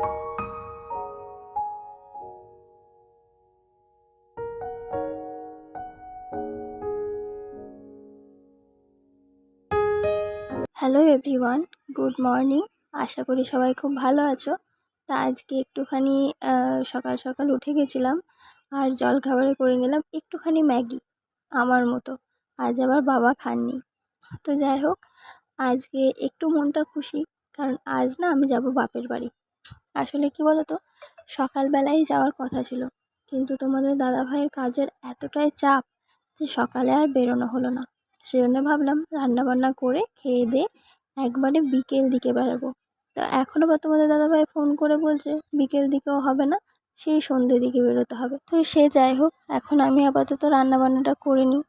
Hello everyone good morning আশা করি সবাই খুব ভালো আছো। তা আজকে একটুখানি সকাল সকাল উঠে গেছিলাম আর জলখাবারে করে নিলাম একটুখানি ম্যাগি আমার মতো। আজ আবার বাবা খাননি। তো যাই হোক, আজকে একটু মনটা খুশি, কারণ আজ না আমি যাব বাপের বাড়ি। আসলে কি বলো তো সকালবেলাই যাওয়ার কথা ছিল। কিন্তু তোমাদের দাদাভাইয়ের কাজের এতটাই চাপ যে সকালে আর বেরোনো হলো না। সেজন্য ভাবলাম রান্নাবান্না করে খেয়ে দিয়ে একবারে বিকেল দিকে বেরোবো। তা এখনও বা তোমাদের দাদাভাই ফোন করে বলছে, বিকেল দিকেও হবে না, সেই সন্ধ্যের দিকে বেরোতে হবে। তো সে যাই হোক, এখন আমি আপাতত রান্নাবান্নাটা করে নিই।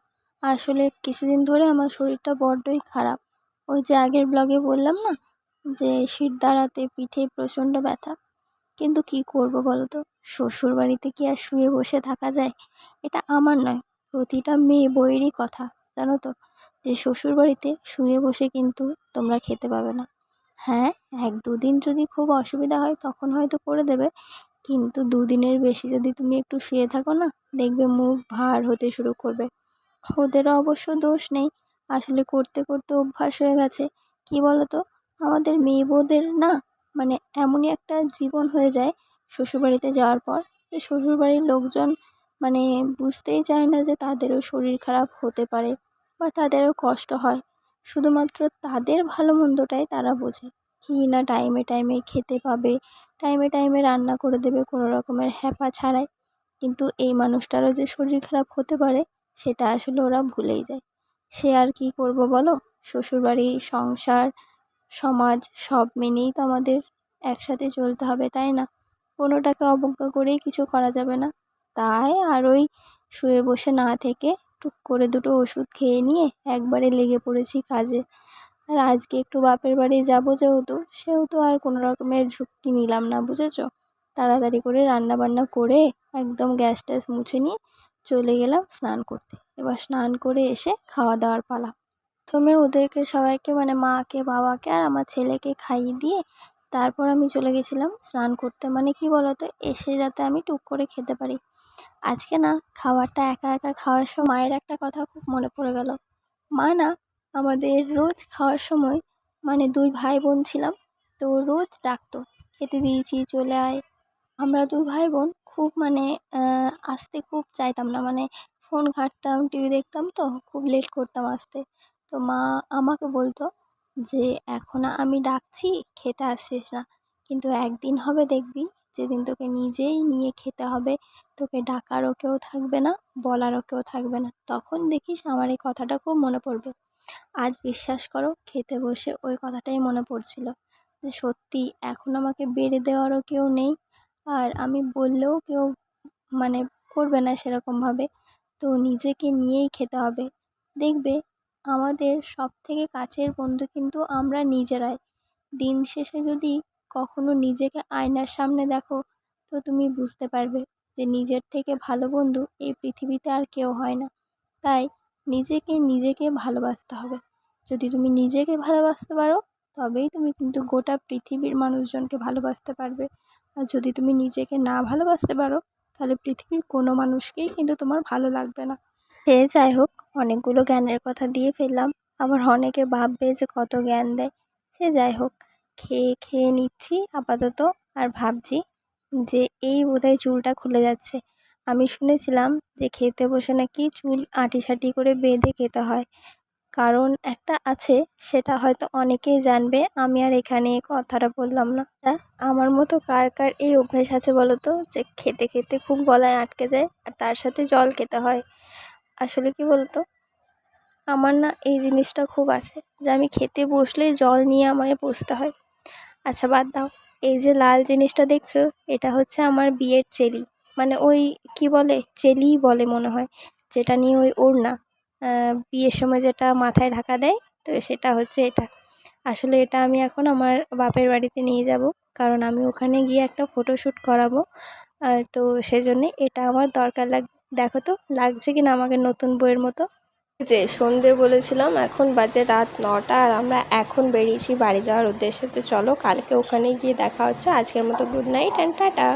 আসলে কিছুদিন ধরে আমার শরীরটা বড্ডই খারাপ। ওই যে আগের ব্লগে বললাম না যে শির দাঁড়াতে পিঠে প্রচণ্ড ব্যথা। কিন্তু কি করব বলো তো শ্বশুর বাড়িতে কি আর শুয়ে বসে থাকা যায়? এটা আমার নয়, প্রতিটা মেয়ে বইয়েরই কথা, জানো তো? যে শ্বশুর বাড়িতে শুয়ে বসে কিন্তু তোমরা খেতে পাবে না। হ্যাঁ এক দুদিন যদি খুব অসুবিধা হয় তখন হয়তো করে দেবে, কিন্তু দুদিনের বেশি যদি তুমি একটু শুয়ে থাকো না, দেখবে মুখ ভার হতে শুরু করবে। ওদেরও অবশ্য দোষ নেই, আসলে করতে করতে অভ্যাস হয়ে গেছে। কি বলো তো আমাদের মেয়ে বউদের না মানে এমনই একটা জীবন হয়ে যায় শ্বশুরবাড়িতে যাওয়ার পর। শ্বশুরবাড়ির লোকজন মানে বুঝতেই চায় না যে তাদেরও শরীর খারাপ হতে পারে বা তাদেরও কষ্ট হয়। শুধুমাত্র তাদের ভালো মন্দটাই তারা বোঝে। কি না টাইমে টাইমে খেতে পাবে, টাইমে টাইমে রান্না করে দেবে কোনো রকমের হ্যাপা ছাড়াই। কিন্তু এই মানুষটারও যে শরীর খারাপ হতে পারে সেটা আসলে ওরা ভুলেই যায়। সে আর কি করব বলো? শ্বশুরবাড়ি, সংসার সমাজ সব মেনেই তো আমাদের একসাথে চলতে হবে, তাই না? কোনোটাকে অবজ্ঞা করেই কিছু করা যাবে না। তাই আর ওই শুয়ে বসে না থেকে টুক করে দুটো ওষুধ খেয়ে নিয়ে একবারে লেগে পড়েছি কাজে। আর আজকে একটু বাপের বাড়ি যাব যেহেতু, সেহেতু আর কোনো রকমের ঝুঁকি নিলাম না, বুঝেছ? তাড়াতাড়ি করে রান্না বান্না করে একদম গ্যাস ট্যাস মুছে নিয়ে চলে গেলাম স্নান করতে। এবার স্নান করে এসে খাওয়া দাওয়ার পালা। প্রথমে ওদেরকে সবাইকে মানে মাকে, বাবাকে আর আমার ছেলেকে খাইয়ে দিয়ে তারপর আমি চলে গেছিলাম স্নান করতে। মানে কি বলতো? এসে যাতে আমি টুক করে খেতে পারি। আজকে না খাবারটা একা একা খাওয়ার সময় মায়ের একটা কথা খুব মনে পড়ে গেল। মা না আমাদের রোজ খাওয়ার সময় মানে দুই ভাই বোন ছিলাম, তো রোজ ডাকতো, খেতে দিয়েছি, চলে আয়। আমরা দুই ভাই বোন খুব মানে আসতে খুব চাইতাম না। মানে ফোন ঘাঁটতাম, টিভি দেখতাম তো, খুব লেট করতাম আসতে। তো মা আমাকে বলতো যে, এখন আমি ডাকছি, খেতে আসছিস না। কিন্তু একদিন হবে দেখবি, যেদিন তোকে নিজেই নিয়ে খেতে হবে, তোকে ডাকারও কেউ থাকবে না, বলারও কেউ থাকবে না। তখন দেখিস আমার এই কথাটা খুব মনে পড়বে। আজ বিশ্বাস করো, খেতে বসে ওই কথাটাই মনে পড়ছিল। যে, সত্যি, এখন আমাকে বেড়ে দেওয়ারও কেউ নেই, আর আমি বললেও কেউ মানে করবে না সেরকমভাবে। তো নিজেকে নিয়েই খেতে হবে। দেখবে আমাদের সব থেকে কাছের বন্ধু কিন্তু আমরা নিজেরাই। দিন শেষে যদি কখনো নিজেকে আয়নার সামনে দেখো, তো তুমি বুঝতে পারবে যে নিজের থেকে ভালো বন্ধু এই পৃথিবীতে আর কেউ হয় না। তাই নিজেকে নিজেকে ভালোবাসতে হবে। যদি তুমি নিজেকে ভালোবাসতে পারো, তবেই তুমি কিন্তু গোটা পৃথিবীর মানুষজনকে ভালোবাসতে পারবে। আর যদি তুমি নিজেকে না ভালোবাসতে পারো, তাহলে পৃথিবীর কোনো মানুষকেই কিন্তু তোমার ভালো লাগবে না। সে যাই হোক, অনেকগুলো জ্ঞানের কথা দিয়ে ফেললাম। আবার অনেকে ভাববে যে কত জ্ঞান দেয়। সে যাই হোক, খেয়ে খেয়ে নিচ্ছি আপাতত আর ভাবছি যে এই বোধহয় চুলটা খুলে যাচ্ছে। আমি শুনেছিলাম যে খেতে বসে নাকি চুল আঁটি সাঁটি করে বেঁধে খেতে হয়। কারণ একটা আছে, সেটা হয়তো অনেকেই জানবে, আমি আর এখানে কথাটা বললাম না। আমার মতো কার কার এই অভ্যেস আছে বলো তো যে খেতে খেতে খুব গলায় আটকে যায় আর তার সাথে জল খেতে হয়। আসলে কি বলতো? আমার না এই জিনিসটা খুব আছে যে আমি খেতে বসলেই জল নিয়ে আমায় বসতে হয়। আচ্ছা বাদ দাও। এই যে লাল জিনিসটা দেখছ, এটা হচ্ছে আমার বিয়ের চেলি। মানে ওই কি বলে? চেলিই বলে মনে হয়। যেটা নিয়ে ওই ওড়না। বিয়ের সময় যেটা মাথায় ঢাকা দেয়, তো সেটা হচ্ছে এটা। আসলে এটা আমি এখন আমার বাপের বাড়িতে নিয়ে যাব। কারণ আমি ওখানে গিয়ে একটা ফটোশ্যুট করাবো। তো সেজন্যে এটা আমার দরকার লাগ দেখো তো, লাগছে কিনা আমাকে নতুন বইয়ের মতো? যে, সন্ধে বলেছিলাম, এখন বাজে রাত নটা আর আমরা এখন বেরিয়েছি বাড়ি যাওয়ার উদ্দেশ্যে। তো চলো, কালকে ওখানে গিয়ে দেখা হচ্ছে। আজকের মতো গুড নাইট অ্যান্ড টাটা